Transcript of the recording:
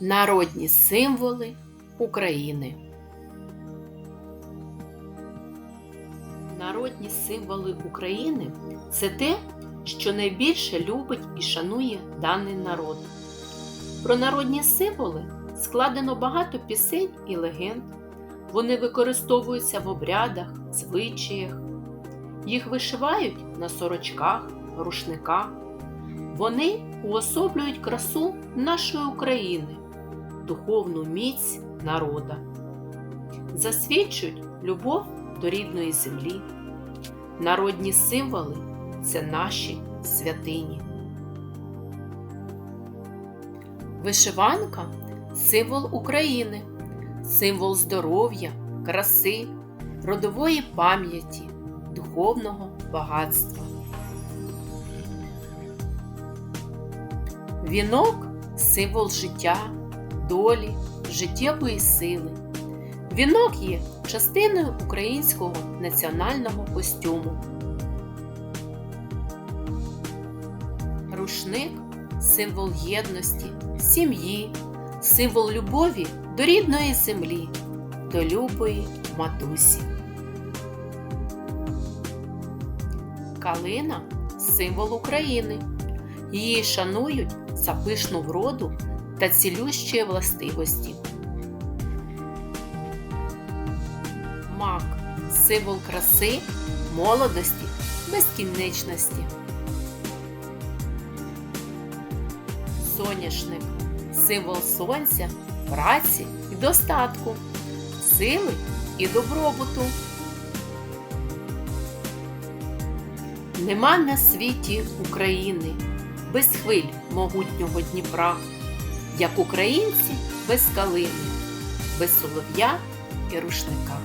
Народні символи України. Народні символи України це те, що найбільше любить і шанує даний народ. Про народні символи складено багато пісень і легенд. Вони використовуються в обрядах, звичаях. Їх вишивають на сорочках, рушниках. Вони уособлюють красу нашої України, духовну міць народа, засвідчують любов до рідної землі. Народні символи це наші святині. Вишиванка символ України, символ здоров'я, краси, родової пам'яті, духовного багатства. Вінок символ життя, долі, життєвої сили. Вінок є частиною українського національного костюму. Рушник символ єдності, сім'ї, символ любові до рідної землі, до любої матусі. Калина символ України. Її шанують за пишну вроду та цілющі властивості. Мак символ краси, молодості, безкінечності. Соняшник символ сонця, праці і достатку, сили і добробуту. Нема на світі України без хвиль могутнього Дніпра, як українці без калини, без солов'я і рушника.